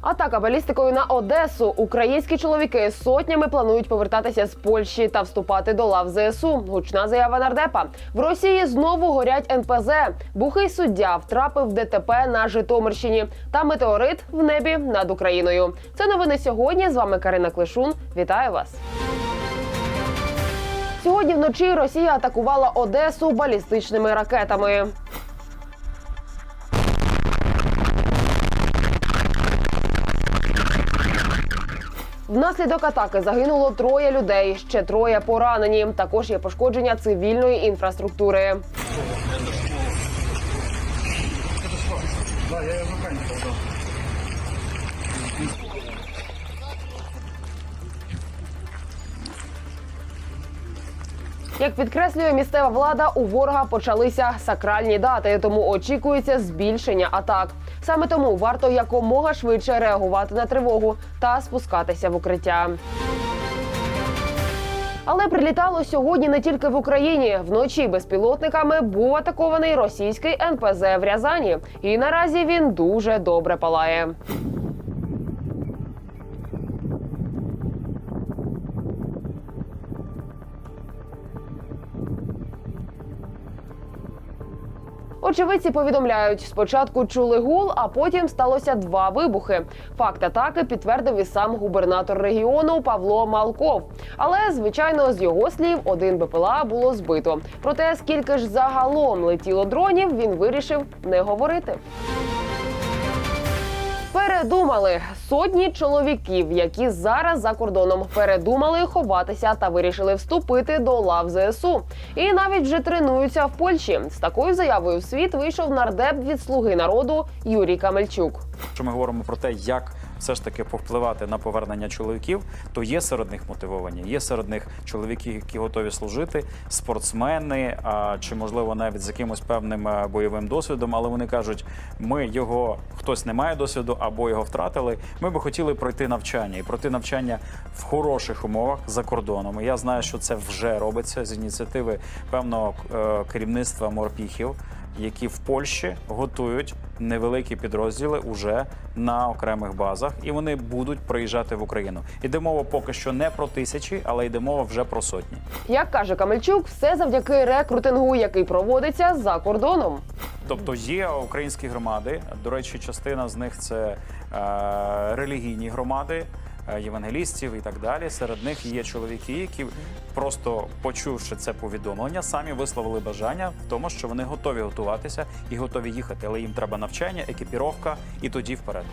Атака балістикою на Одесу. Українські чоловіки сотнями планують повертатися з Польщі та вступати до лав ЗСУ. Гучна заява нардепа. В Росії знову горять НПЗ. Бухий суддя втрапив ДТП на Житомирщині. Та метеорит в небі над Україною. Це новини сьогодні. З вами Карина Клишун. Вітаю вас. Сьогодні вночі Росія атакувала Одесу балістичними ракетами. Внаслідок атаки загинуло троє людей, ще троє поранені. Також є пошкодження цивільної інфраструктури. Як підкреслює місцева влада, у ворога почалися сакральні дати, тому очікується збільшення атак. Саме тому варто якомога швидше реагувати на тривогу та спускатися в укриття. Але прилітало сьогодні не тільки в Україні. Вночі безпілотниками був атакований російський НПЗ в Рязані, і наразі він дуже добре палає. Очевидці повідомляють, спочатку чули гул, а потім сталося два вибухи. Факт атаки підтвердив і сам губернатор регіону Павло Малков. Але звичайно, з його слів, один БПЛА було збито. Проте скільки ж загалом летіло дронів, він вирішив не говорити. Передумали сотні чоловіків, які зараз за кордоном передумали ховатися та вирішили вступити до лав ЗСУ. І навіть вже тренуються в Польщі. З такою заявою в світ вийшов нардеп від слуги народу Юрій Камельчук. Що ми говоримо про те, як все ж таки повпливати на повернення чоловіків, то є серед них мотивовані. Є серед них чоловіки, які готові служити, спортсмени, а чи можливо навіть з якимось певним е, бойовим досвідом. Але вони кажуть, ми його хтось не має досвіду або його втратили. Ми би хотіли пройти навчання і пройти навчання в хороших умовах за кордоном. Я знаю, що це вже робиться з ініціативи певного е, керівництва морпіхів які в Польщі готують невеликі підрозділи уже на окремих базах, і вони будуть приїжджати в Україну. Іде мова поки що не про тисячі, але йде мова вже про сотні. Як каже Камельчук, все завдяки рекрутингу, який проводиться за кордоном. Тобто є українські громади. До речі, частина з них це е, релігійні громади. Е, Євангелістів і так далі. Серед них є чоловіки, які просто почувши це повідомлення, самі висловили бажання в тому, що вони готові готуватися і готові їхати, але їм треба навчання, екіпіровка і тоді вперед.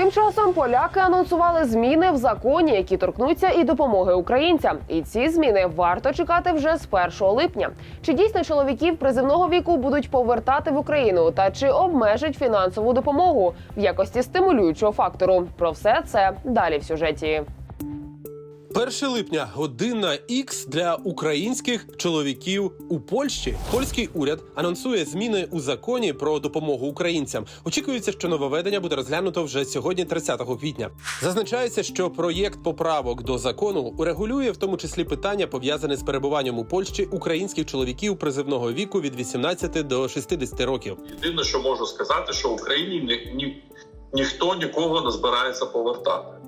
Тим часом поляки анонсували зміни в законі, які торкнуться і допомоги українцям. І ці зміни варто чекати вже з 1 липня. Чи дійсно чоловіків призивного віку будуть повертати в Україну та чи обмежить фінансову допомогу в якості стимулюючого фактору? Про все це далі в сюжеті. 1 липня година Х для українських чоловіків у Польщі. Польський уряд анонсує зміни у законі про допомогу українцям. Очікується, що нововведення буде розглянуто вже сьогодні, 30 квітня. Зазначається, що проєкт поправок до закону урегулює в тому числі питання пов'язане з перебуванням у Польщі українських чоловіків призивного віку від 18 до 60 років. Єдине, що можу сказати, що в Україні ні, ні, ніхто нікого не збирається повертати.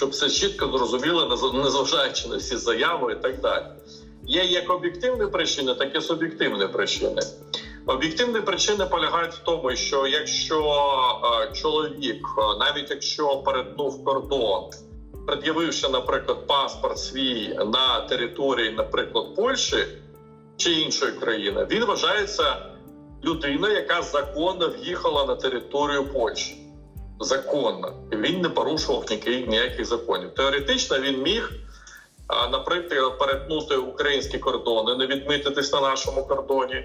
Щоб все чітко зрозуміло, нез- незважаючи на всі заяви і так далі. Є як об'єктивні причини, так і суб'єктивні причини. Об'єктивні причини полягають в тому, що якщо е, чоловік, е, навіть якщо перетнув кордон, пред'явивши, наприклад, паспорт свій на території, наприклад, Польщі чи іншої країни, він вважається людиною, яка законно в'їхала на територію Польщі. Законно. Він не порушував ніяких, ніяких законів. Теоретично він міг, наприклад, перетнути українські кордони, не відмітитись на нашому кордоні.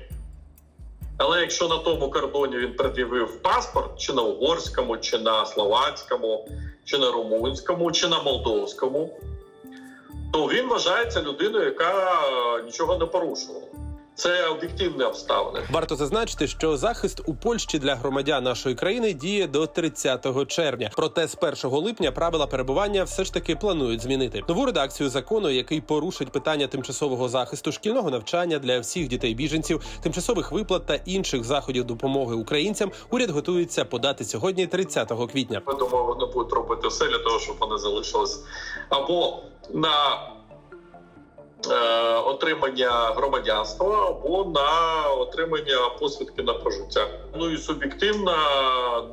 Але якщо на тому кордоні він пред'явив паспорт, чи на угорському, чи на словацькому, чи на румунському, чи на молдовському, то він вважається людиною, яка е, нічого не порушувала. Це об'єктивні обставини. Варто зазначити, що захист у Польщі для громадян нашої країни діє до 30 червня. Проте з 1 липня правила перебування все ж таки планують змінити нову редакцію закону, який порушить питання тимчасового захисту шкільного навчання для всіх дітей біженців, тимчасових виплат та інших заходів допомоги українцям. Уряд готується подати сьогодні, 30 квітня. Ми думаю, вони будуть робити все для того, щоб вони залишились або на отримання громадянства, або на отримання посвідки на прожиття. Ну і суб'єктивно,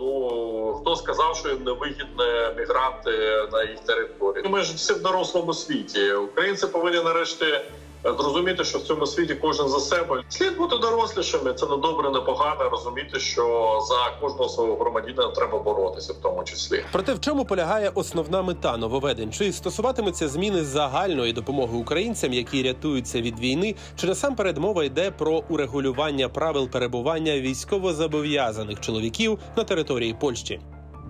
ну хто сказав, що їм не вигідне мігранти на їх території? Ми ж всі в дорослому світі. Українці повинні нарешті. Зрозуміти, що в цьому світі кожен за себе слід бути дорослішими. Це не добре, не погано. Розуміти, що за кожного свого громадянина треба боротися, в тому числі. Проте в чому полягає основна мета нововведень? Чи стосуватимуться зміни загальної допомоги українцям, які рятуються від війни, чи насамперед мова йде про урегулювання правил перебування військовозобов'язаних чоловіків на території Польщі?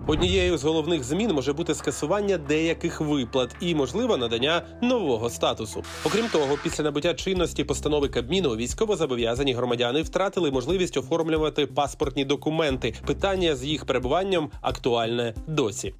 Однією з головних змін може бути скасування деяких виплат і можливе надання нового статусу. Окрім того, після набуття чинності постанови Кабміну військовозобов'язані громадяни втратили можливість оформлювати паспортні документи. Питання з їх перебуванням актуальне досі.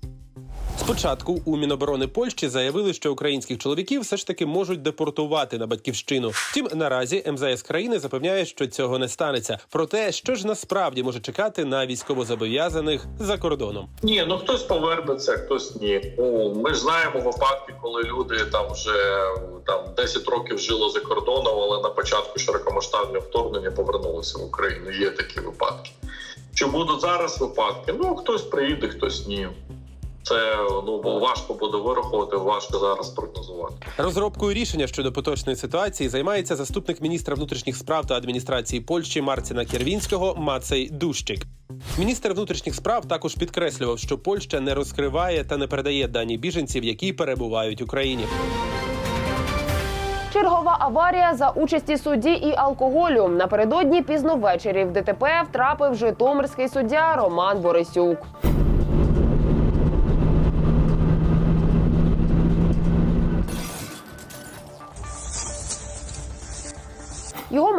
Спочатку у Міноборони Польщі заявили, що українських чоловіків все ж таки можуть депортувати на батьківщину. Втім, наразі МЗС країни запевняє, що цього не станеться. Проте, що ж насправді може чекати на військовозобов'язаних за кордоном. Ні, ну хтось повернеться, хтось ні. Ну ми ж знаємо випадки, коли люди там вже там 10 років жили за кордоном, але на початку широкомасштабного вторгнення повернулися в Україну. Є такі випадки. Чи будуть зараз випадки? Ну хтось приїде, хтось ні. Це ну бо важко буде вирахувати, важко зараз прогнозувати. Розробкою рішення щодо поточної ситуації займається заступник міністра внутрішніх справ та адміністрації Польщі Марціна Кірвінського Мацей Дущик. Міністр внутрішніх справ також підкреслював, що Польща не розкриває та не передає дані біженців, які перебувають в Україні. Чергова аварія за участі судді і алкоголю. Напередодні пізно ввечері в ДТП втрапив житомирський суддя Роман Борисюк.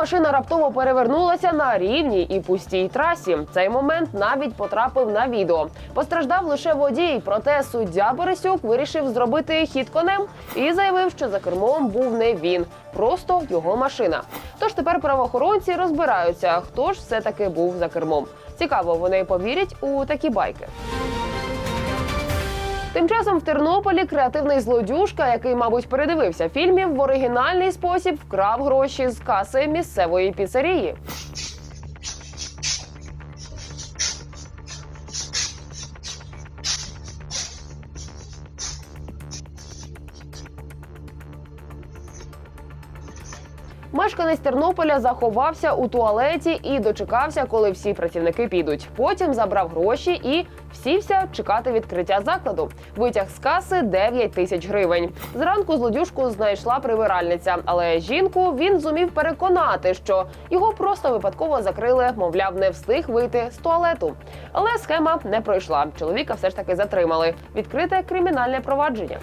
Машина раптово перевернулася на рівній і пустій трасі. Цей момент навіть потрапив на відео. Постраждав лише водій, проте суддя Борисюк вирішив зробити хід конем і заявив, що за кермом був не він, просто його машина. Тож тепер правоохоронці розбираються, хто ж все таки був за кермом. Цікаво, вони повірять у такі байки. Тим часом в Тернополі креативний злодюжка, який, мабуть, передивився фільмів, в оригінальний спосіб вкрав гроші з каси місцевої піцерії. Мешканець Тернополя заховався у туалеті і дочекався, коли всі працівники підуть. Потім забрав гроші і сівся чекати відкриття закладу. Витяг з каси 9 тисяч гривень. Зранку злодюжку знайшла прибиральниця, але жінку він зумів переконати, що його просто випадково закрили, мовляв, не встиг вийти з туалету. Але схема не пройшла. Чоловіка все ж таки затримали. Відкрите кримінальне провадження.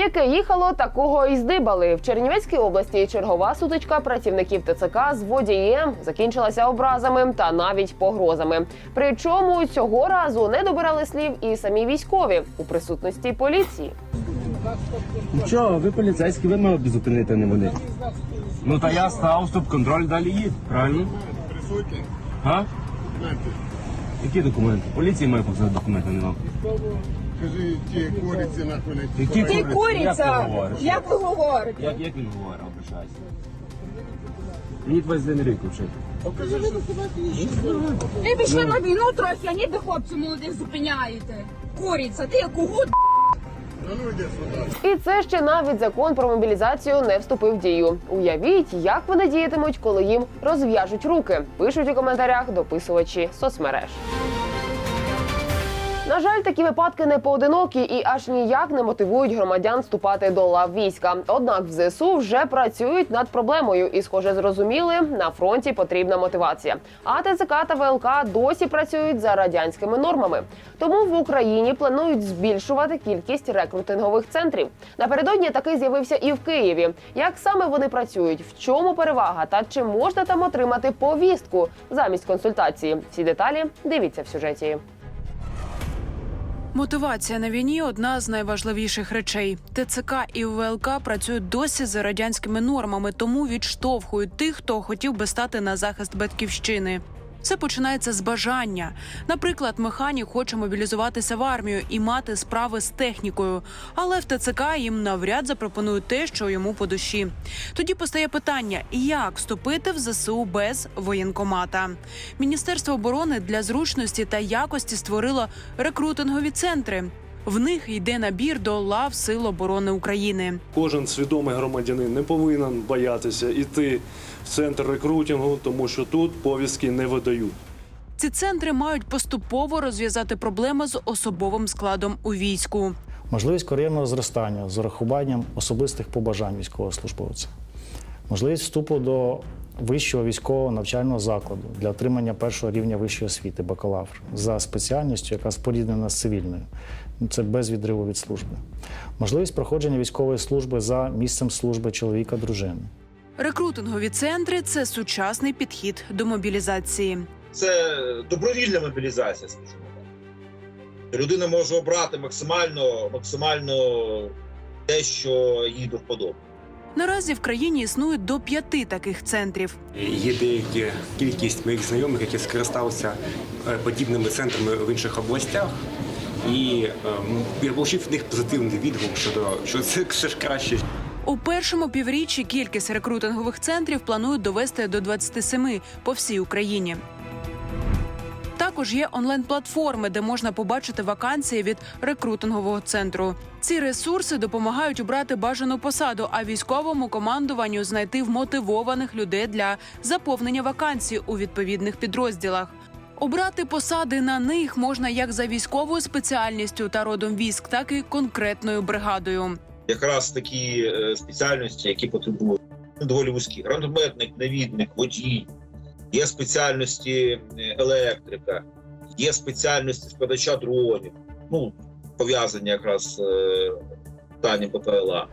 Яке їхало, такого і здибали в Чернівецькій області. Чергова сутичка працівників ТЦК з водієм закінчилася образами та навіть погрозами. Причому цього разу не добирали слів і самі військові у присутності поліції. Нічого, ви поліцейські, ви мене зупинити не вони. Ну та я став, стоп контроль далі їд, правильно? Присутні. А? Які документи? Поліції має показати документи, не вам. Кажи, ті куриці нахуй не Ти Як куриця! Як ви говорите? Як, як він говорить, обращайся? Мені 21 рік взагалі. Ви пішли на війну трохи, а ніби хлопців молодих зупиняєте. Куриця, ти кого А ну йди сюди. І це ще навіть закон про мобілізацію не вступив в дію. Уявіть, як вони діятимуть, коли їм розв'яжуть руки. Пишуть у коментарях дописувачі соцмереж. На жаль, такі випадки не поодинокі і аж ніяк не мотивують громадян вступати до лав війська. Однак в ЗСУ вже працюють над проблемою і, схоже, зрозуміли, на фронті потрібна мотивація. А ТЦК та ВЛК досі працюють за радянськими нормами. Тому в Україні планують збільшувати кількість рекрутингових центрів. Напередодні такий з'явився і в Києві. Як саме вони працюють, в чому перевага та чи можна там отримати повістку замість консультації? Всі деталі дивіться в сюжеті. Мотивація на війні одна з найважливіших речей. ТЦК і ВЛК працюють досі за радянськими нормами, тому відштовхують тих, хто хотів би стати на захист батьківщини. Все починається з бажання. Наприклад, механік хоче мобілізуватися в армію і мати справи з технікою, але в ТЦК їм навряд запропонують те, що йому по душі. Тоді постає питання: як вступити в ЗСУ без воєнкомата? Міністерство оборони для зручності та якості створило рекрутингові центри. В них йде набір до лав Сил оборони України. Кожен свідомий громадянин не повинен боятися йти в центр рекрутингу, тому що тут повістки не видають. Ці центри мають поступово розв'язати проблеми з особовим складом у війську. можливість кар'єрного зростання з урахуванням особистих побажань військовослужбовця, можливість вступу до вищого військового навчального закладу для отримання першого рівня вищої освіти бакалавр за спеціальністю, яка споріднена з цивільною. Ну, Це без відриву від служби. Можливість проходження військової служби за місцем служби чоловіка дружини. Рекрутингові центри це сучасний підхід до мобілізації. це добровільна мобілізація, скажімо так. Людина може обрати максимально, максимально те, що їй до вподоби. Наразі в країні існує до п'яти таких центрів. Є деякі кількість моїх знайомих, які скористалися е, подібними центрами в інших областях. І е, я отримав від них позитивний відгук щодо що це все ж краще, У першому півріччі кількість рекрутингових центрів планують довести до 27 по всій Україні. Також є онлайн-платформи, де можна побачити вакансії від рекрутингового центру. Ці ресурси допомагають обрати бажану посаду, а військовому командуванню знайти вмотивованих людей для заповнення вакансій у відповідних підрозділах. Обрати посади на них можна як за військовою спеціальністю та родом військ, так і конкретною бригадою. Якраз такі е, спеціальності, які потребують ну, доволі вузькі. Гранатометник, навідник, водій, є спеціальності е, електрика, є спеціальності складача дронів, ну, пов'язані якраз з е, питанням ППЛА.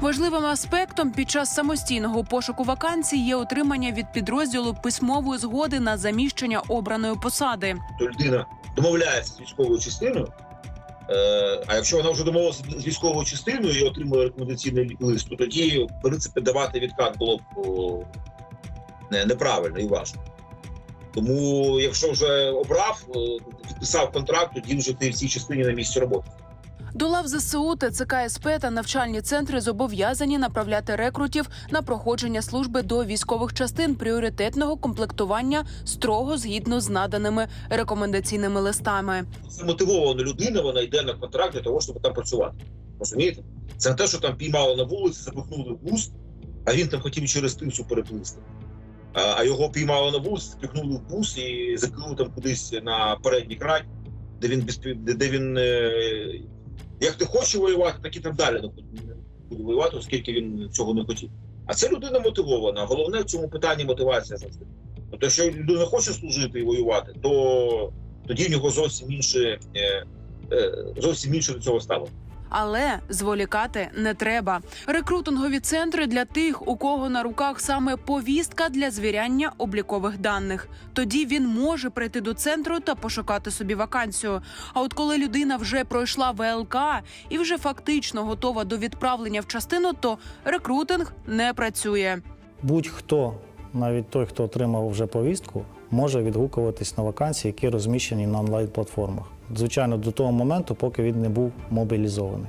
Важливим аспектом під час самостійного пошуку вакансій є отримання від підрозділу письмової згоди на заміщення обраної посади. то людина домовляється з військовою частиною. Е, а якщо вона вже домовилася з військовою частиною і отримує рекомендаційний лист, то тоді, в принципі, давати відкат було б неправильно і важко. Тому, якщо вже обрав, е, підписав контракт, тоді вже ти в цій частині на місці роботи. До лав ЗСУ, ТЦК СП та навчальні центри зобов'язані направляти рекрутів на проходження служби до військових частин пріоритетного комплектування строго згідно з наданими рекомендаційними листами. Це мотивована людина, вона йде на контракт для того, щоб там працювати. Розумієте? Це не те, що там піймали на вулиці, запихнули в бус, а він там хотів через тису переплисти. А його піймали на вулиці, запихнули в бус і закинули там кудись на передній край, де він де він е, як ти хоче воювати, так і так далі не буде воювати, оскільки він цього не хотів. А це людина мотивована. Головне в цьому питанні мотивація завжди. Тобто, якщо людина хоче служити і воювати, то тоді в нього зовсім інше, е, е, зовсім інше до цього ставлення. Але зволікати не треба. Рекрутингові центри для тих, у кого на руках саме повістка для звіряння облікових даних. Тоді він може прийти до центру та пошукати собі вакансію. А от коли людина вже пройшла ВЛК і вже фактично готова до відправлення в частину, то рекрутинг не працює. Будь-хто, навіть той, хто отримав вже повістку, може відгукуватись на вакансії, які розміщені на онлайн-платформах. Звичайно, до того моменту, поки він не був мобілізований.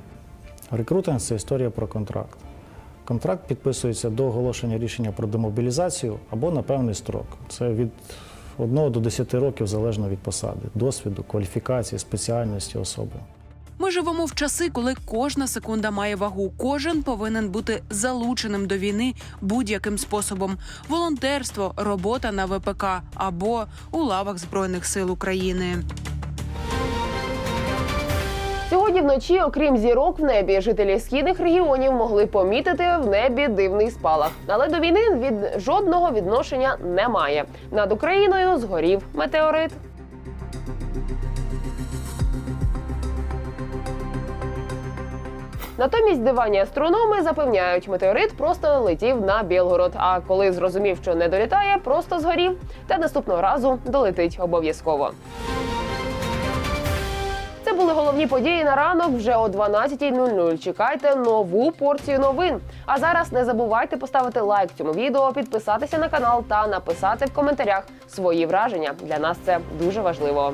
Рекрутинг це історія про контракт. Контракт підписується до оголошення рішення про демобілізацію або на певний строк. Це від 1 до 10 років залежно від посади, досвіду, кваліфікації, спеціальності особи. Ми живемо в часи, коли кожна секунда має вагу. Кожен повинен бути залученим до війни будь-яким способом: волонтерство, робота на ВПК або у лавах Збройних сил України. Сьогодні вночі, окрім зірок в небі, жителі східних регіонів могли помітити в небі дивний спалах. Але до війни від жодного відношення немає. Над Україною згорів метеорит. Натомість дивані астрономи запевняють, метеорит просто летів на Білгород. А коли зрозумів, що не долітає, просто згорів. Та наступного разу долетить обов'язково. Були головні події на ранок вже о 12.00. Чекайте нову порцію новин. А зараз не забувайте поставити лайк цьому відео, підписатися на канал та написати в коментарях свої враження. Для нас це дуже важливо.